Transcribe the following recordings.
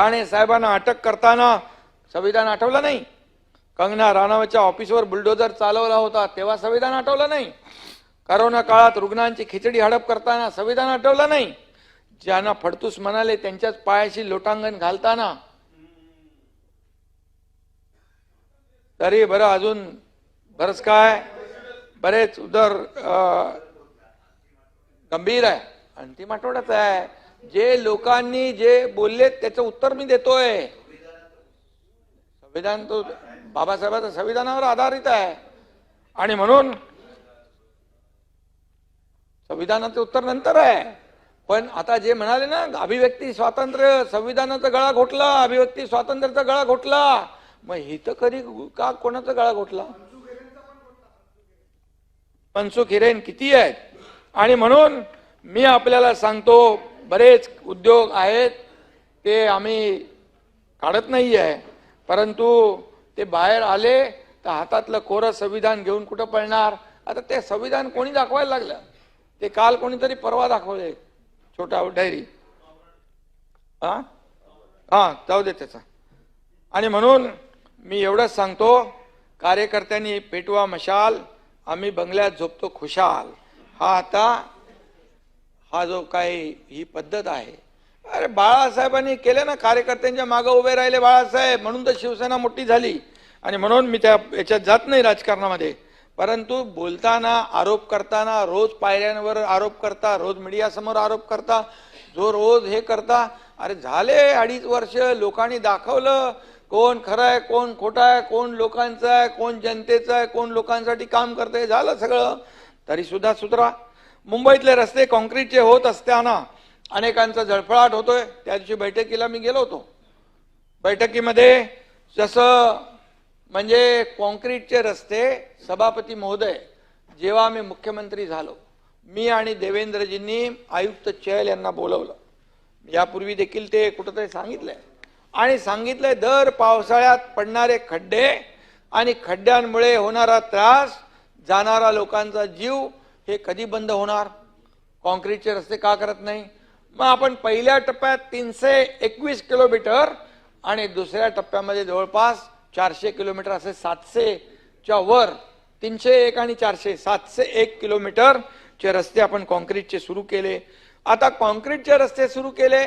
ठाणे साहेबांना अटक करताना संविधान आठवलं नाही. कंगना राणावतच्या ऑफिसवर बुलडोजर चालवला होता तेव्हा संविधान आठवलं नाही. करोना काळात रुग्णांची खिचडी हडप करताना संविधान आठवलं नाही. ज्यांना फडतूस म्हणाले त्यांच्याच पायाशी लोटांगण घालताना. तरी बरं अजून बरंच काय? बरेच उदर गंभीर आहे. अंतिम आठवड्यात आहे. जे लोकांनी जे बोलले त्याचं उत्तर मी देतोय. संविधान तो बाबासाहेबांच्या संविधानावर आधारित आहे. आणि म्हणून संविधानाचं उत्तर नंतर आहे. पण आता जे म्हणाले ना अभिव्यक्ती स्वातंत्र्य संविधानाचा गळा घोटला अभिव्यक्ती स्वातंत्र्याचा गळा घोटला. मग हे कधी का कोणाचा गळा घोटला? मनसुख हिरेन किती आहेत? आणि म्हणून मी आपल्याला सांगतो बरेच उद्योग आहेत ते आम्ही काढत नाही आहे परंतु ते बाहेर आले तर हातातलं कोरं संविधान घेऊन कुठं पळणार? आता ते संविधान कोणी दाखवायला लागलं? ते काल कोणीतरी परवा दाखवले छोटा डायरी. हा हा जाऊ दे त्याचा. आणि म्हणून मी एवढंच सांगतो कार्यकर्त्यांनी पेटवा मशाल आम्ही बंगल्यात झोपतो खुशाल. हा आता हा जो काही ही पद्धत आहे. अरे बाळासाहेबांनी केलं ना कार्यकर्त्यांच्या मागे उभे राहिले बाळासाहेब म्हणून तर शिवसेना मोठी झाली. आणि म्हणून मी त्या याच्यात जात नाही राजकारणामध्ये. परंतु बोलताना आरोप करताना रोज पायऱ्यांवर आरोप करता रोज मीडियासमोर आरोप करता जो रोज हे करता अरे झाले अडीच वर्ष लोकांनी दाखवलं कोण खरं आहे कोण खोटं आहे कोण लोकांचं आहे कोण जनतेचं आहे कोण लोकांसाठी काम करतंय झालं सगळं. तरी सुद्धा सुधरा. मुंबईतले रस्ते कॉन्क्रीटचे होत असताना अनेकांचा जळफळाट होतोय. त्या दिवशी बैठकीला मी गेलो होतो. बैठकीमध्ये जसं म्हणजे कॉन्क्रीटचे रस्ते सभापती महोदय जेव्हा मी मुख्यमंत्री झालो मी आणि देवेंद्रजींनी आयुक्त चहल यांना बोलवलं. यापूर्वी देखील ते कुठंतरी सांगितलंय. आणि सांगितलंय दर पावसाळ्यात पडणारे खड्डे आणि खड्ड्यांमुळे होणारा त्रास जाणारा लोकांचा जीव हे कधी बंद होणार? कॉन्क्रीटचे रस्ते का करत नाही? मग आपण पहिल्या टप्प्यात तीनशे एकवीस किलोमीटर आणि दुसऱ्या टप्प्यामध्ये जवळपास चारशे किलोमीटर असे सातशेच्या वर तीनशे एक आणि चारशे सातशे एक किलोमीटरचे रस्ते आपण कॉन्क्रीटचे सुरू केले. आता कॉन्क्रीटचे रस्ते सुरू केले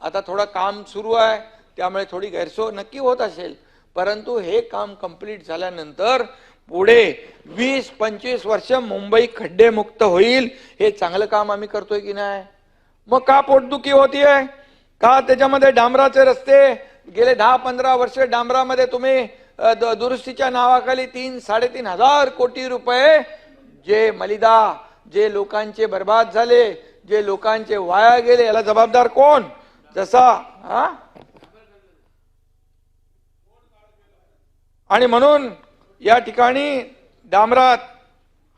आता थोडं काम सुरू आहे त्यामुळे थोडी गैरसोय नक्की होत असेल. परंतु हे काम कंप्लीट झाल्यानंतर पुढे वीस पंचवीस वर्ष मुंबई खड्डेमुक्त होईल हे चांगलं काम आम्ही करतोय की नाही? मग का पोटदुखी होतीये? का त्याच्यामध्ये डांबराचे रस्ते? गेले दहा पंधरा वर्ष डांबरामध्ये तुम्ही द- दुरुस्तीच्या नावाखाली तीन साडेतीन हजार कोटी रुपये जे मलिदा जे लोकांचे बर्बाद झाले जे लोकांचे वाया गेले याला जबाबदार कोण? जसा हा? आणि म्हणून या ठिकाणी डांबरात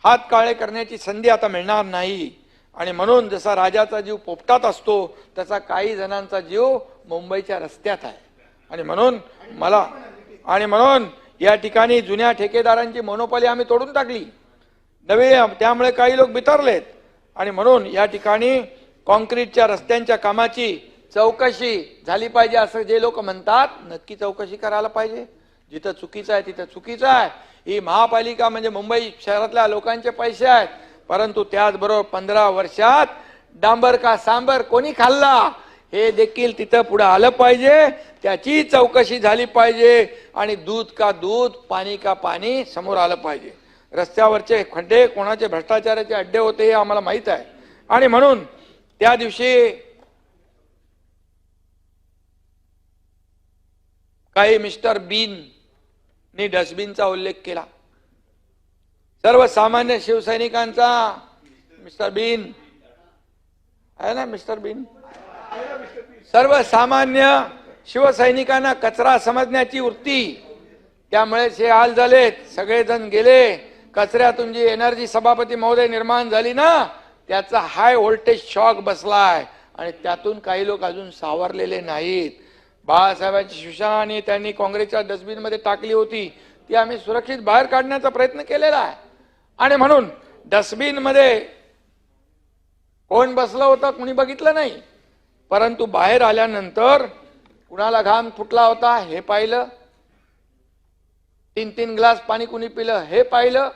हात काळे करण्याची संधी आता मिळणार नाही. आणि म्हणून जसा राजाचा जीव पोपटात असतो तसा काही जणांचा जीव मुंबईच्या रस्त्यात आहे. आणि म्हणून मला आणि म्हणून या ठिकाणी जुन्या ठेकेदारांची मोनोपॉली आम्ही तोडून टाकली. नवे त्यामुळे काही लोक बितरलेत आणि म्हणून या ठिकाणी कॉन्क्रीटच्या रस्त्यांच्या कामाची चौकशी झाली पाहिजे असं जे लोक म्हणतात नक्की चौकशी करायला पाहिजे. जिथं चुकीचं आहे तिथं चुकीचं आहे. ही महापालिका म्हणजे मुंबई शहरातल्या लोकांचे पैसे आहेत. परंतु त्याचबरोबर पंधरा वर्षात डांबर का सांबर कोणी खाल्ला? हे देखील तिथं पुढं आलं पाहिजे. त्याची चौकशी झाली पाहिजे. आणि दूध का दूध पाणी का पाणी समोर आलं पाहिजे. रस्त्यावरचे खड्डे कोणाचे भ्रष्टाचाराचे अड्डे होते हे आम्हाला माहीत आहे. आणि म्हणून त्या दिवशी काही मिस्टर बीन नी डस्टबिनचा उल्लेख केला. सर्वसामान्य शिवसैनिकांचा मिस्टर बीन. आहे ना मिस्टर बीन? सर्वसामान्य शिवसैनिकांना कचरा समजण्याची वृत्ती. त्यामुळे हे हाल झालेत. सगळेजण गेले. कचऱ्यातून जी एनर्जी सभापती महोदय निर्माण झाली ना त्याचा हाय व्होल्टेज शॉक बसलाय. आणि त्यातून काही लोक अजून सावरलेले नाहीत. बाळासाहेबांची शिवसेना आणि त्यांनी काँग्रेसच्या डस्टबिनमध्ये टाकली होती. ती आम्ही सुरक्षित बाहेर काढण्याचा प्रयत्न केलेला आहे. आणि म्हणून डस्टबिनमध्ये कोण बसलं होतं कुणी बघितलं नाही. परंतु बाहेर आल्यानंतर कुणाला घाम फुटला होता हे पाहिलं. तीन तीन ग्लास पाणी कुणी पिलं हे पाहिलं.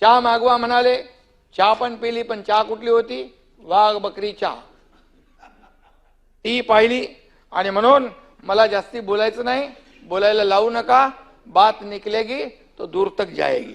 चहा मागवा म्हणाले. चहा पण पिली पण चहा कुठली होती? वाघ बकरी चहा. ती पाहिली. आणि म्हणून मला जास्ती बोलायचं नाही बोलायला लावू नका बात निकलेगी तो दूर तक जाएगी.